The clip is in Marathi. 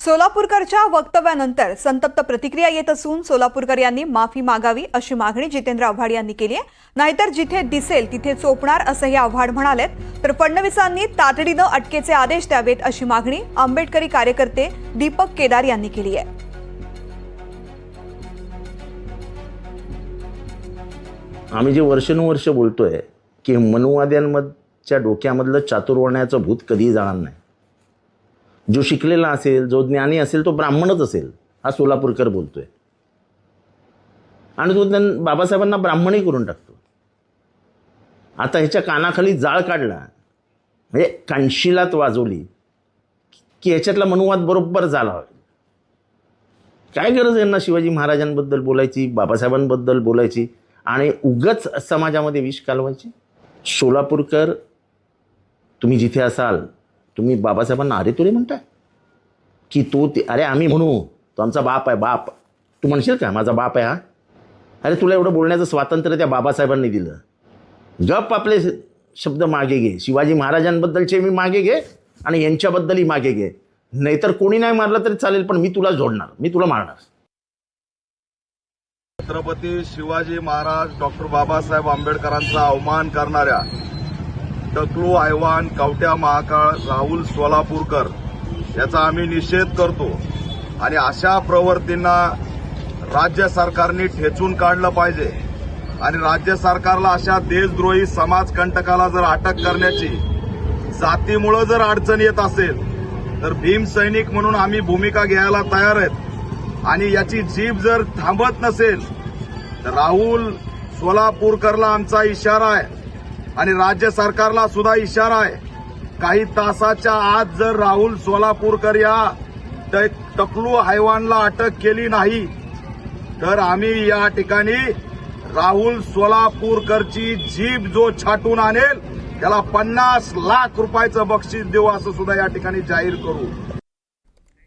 सोलापूरकरच्या वक्तव्यानंतर संतप्त प्रतिक्रिया येत असून सोलापूरकर यांनी माफी मागावी अशी मागणी जितेंद्र आव्हाड यांनी केली आहे. नाहीतर जिथे दिसेल तिथे चोपणार असंही आव्हाड म्हणालेत. तर फडणवीसांनी तातडीनं अटकेचे आदेश द्यावेत अशी मागणी आंबेडकरी कार्यकर्ते दीपक केदार यांनी केली आहे. आम्ही जे वर्षानुवर्ष बोलतोय की मनुवाद्यांमधच्या डोक्यामधलं चातुर्वण्याचं भूत कधीही जाणार नाही. जो शिकलेला असेल जो ज्ञानी असेल तो ब्राह्मणच असेल हा सोलापूरकर बोलतोय. आणि तो त्यां बाबासाहेबांना ब्राह्मणही करून टाकतो. आता ह्याच्या कानाखाली जाळ काढला म्हणजे कांशीलात वाजवली की ह्याच्यातला मनुवाद बरोबर झाला. काय गरज यांना शिवाजी महाराजांबद्दल बोलायची बाबासाहेबांबद्दल बोलायची? आणि उगच समाजामध्ये विष कालवायची? सोलापूरकर तुम्ही जिथे असाल तुम्ही बाबासाहेबांना अरे तुरे म्हणताय? की तू ते अरे आम्ही म्हणू तो आमचा बाप आहे बाप. तू म्हणशील का माझा बाप आहे हा? अरे तुला एवढं बोलण्याचं स्वातंत्र्य त्या बाबासाहेबांनी दिलं. गप आपले शब्द मागे घे. शिवाजी महाराजांबद्दलचे मी मागे घे आणि यांच्याबद्दलही मागे घे. नाहीतर कोणी नाही मारलं तरी चालेल पण मी तुला जोडणार. मी तुला मारणार. छत्रपती शिवाजी महाराज डॉक्टर बाबासाहेब आंबेडकरांचा अवमान करणाऱ्या टकलू आयवान कवट्या महाकाळ राहुल सोलापूरकर याचा आम्ही निषेध करतो. आणि अशा प्रवृत्तींना राज्य सरकारने ठेचून काढलं पाहिजे. आणि राज्य सरकारला अशा देशद्रोही समाजकंटकाला जर अटक करण्याची जातीमुळं जर अडचण येत असेल तर भीम सैनिक म्हणून आम्ही भूमिका घ्यायला तयार आहेत. आणि याची जीभ जर थांबत नसेल तर राहुल सोलापूरकरला आमचा इशारा आहे. आणि राज्य सरकारला सुद्धा इशारा आहे. काही तासाच्या आत जर राहुल सोलापूरकर या ट- टकलू हैवानला अटक केली नाही तर आम्ही या ठिकाणी राहुल सोलापूरकरची जीभ जो छाटून आणेल त्याला पन्नास लाख रुपयाचं बक्षीस देऊ असं सुद्धा या ठिकाणी जाहीर करू.